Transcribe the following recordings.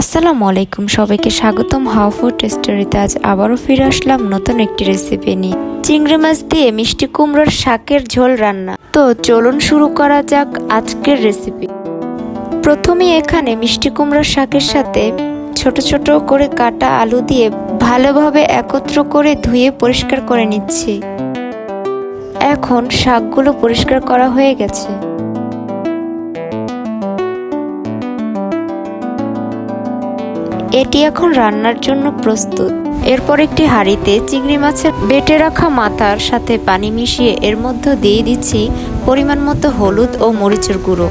আসসালামু আলাইকুম, সবাইকে স্বাগতম। হাউ ফুড আজ আবারও ফিরে আসলাম নতুন একটি রেসিপি নিয়ে। চিংড়ি মাছ দিয়ে মিষ্টি কুমড়োর শাকের ঝোল রান্না। তো চলুন শুরু করা যাক আজকের রেসিপি প্রথমে এখানে মিষ্টি কুমড়োর শাকের সাথে ছোট ছোট করে কাটা আলু দিয়ে ভালোভাবে একত্র করে ধুয়ে পরিষ্কার করে নিচ্ছি। এখন শাকগুলো পরিষ্কার করা হয়ে গেছে। এটি এখন রান্নার জন্য প্রস্তুত। এরপর একটি হাঁড়িতে চিংড়ি মাছের বেটে রাখা মাথার সাথে পানি মিশিয়ে এর মধ্যে দিয়ে দিচ্ছি পরিমাণ মতো হলুদ ও মরিচের গুঁড়ো।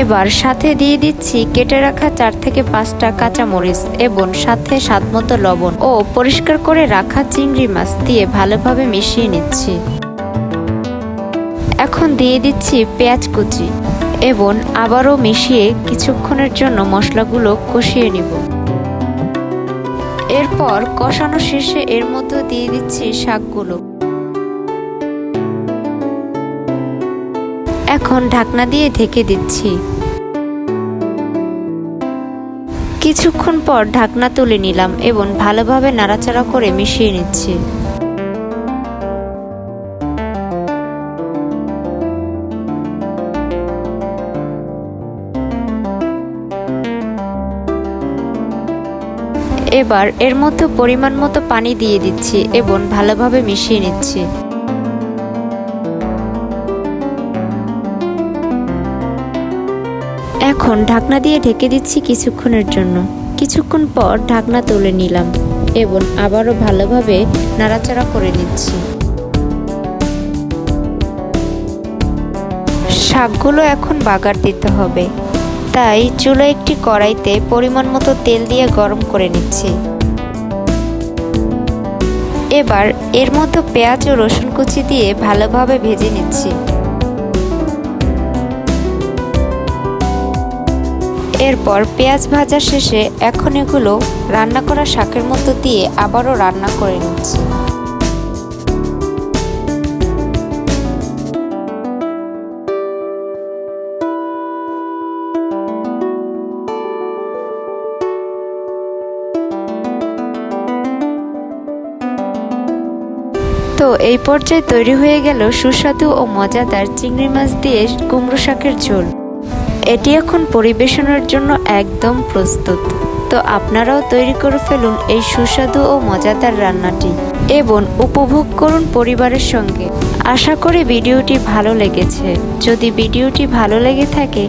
এবার সাথে দিয়ে দিচ্ছি কেটে রাখা চার থেকে পাঁচটা কাঁচা মরিচ এবং সাথে স্বাদ মতো লবণ ও পরিষ্কার করে রাখা চিংড়ি মাছ দিয়ে ভালোভাবে মিশিয়ে নিচ্ছি। এখন দিয়ে দিচ্ছি পেঁয়াজ কুচি এবং আবারও মিশিয়ে কিছুক্ষণের জন্য মশলাগুলো কষিয়ে নিব। এরপর কষানো শেষে এর মধ্যে দিয়ে দিচ্ছি শাকগুলো। এখন ঢাকনা দিয়ে ঢেকে দিচ্ছি। কিছুক্ষণ পর ঢাকনা তুলে নিলাম এবং ভালোভাবে নাড়াচাড়া করে মিশিয়ে নিচ্ছি। এবার এর মধ্যে পরিমাণ মতো পানি দিয়ে দিচ্ছি এবং ভালোভাবে মিশিয়ে নিচ্ছি। এখন ঢাকনা দিয়ে ঢেকে দিচ্ছি কিছুক্ষণের জন্য। কিছুক্ষণ পর ঢাকনা তুলে নিলাম এবং আবারও ভালোভাবে নাড়াচাড়া করে নিচ্ছি। শাকগুলো এখন বাগার দিতে হবে। তাই চুলো একটি কড়াইতে পরিমাণ মতো তেল দিয়ে গরম করে নিচ্ছি। এবার এর মধ্যে পেঁয়াজ ও রসুন কুচি দিয়ে ভালোভাবে ভেজে নিচ্ছি। এরপর পেঁয়াজ ভাজা শেষে এখন এগুলো রান্না করা শাকের মধ্যে দিয়ে আবারও রান্না করে নিচ্ছি। তো এই পর্যায়ে তৈরি হয়ে গেল সুস্বাদু ও মজাদার চিংড়ি মাছ দিয়ে কুমড়ো শাকের ঝোল। এটি এখন পরিবেশনের জন্য একদম প্রস্তুত। তো আপনারাও তৈরি করে ফেলুন এই সুস্বাদু ও মজাদার রান্নাটি এবং উপভোগ করুন পরিবারের সঙ্গে। আশা করি ভিডিওটি ভালো লেগেছে। যদি ভিডিওটি ভালো লেগে থাকে,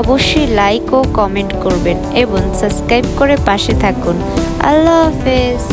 অবশ্যই লাইক ও কমেন্ট করবেন এবং সাবস্ক্রাইব করে পাশে থাকুন। আল্লাহ হাফেজ।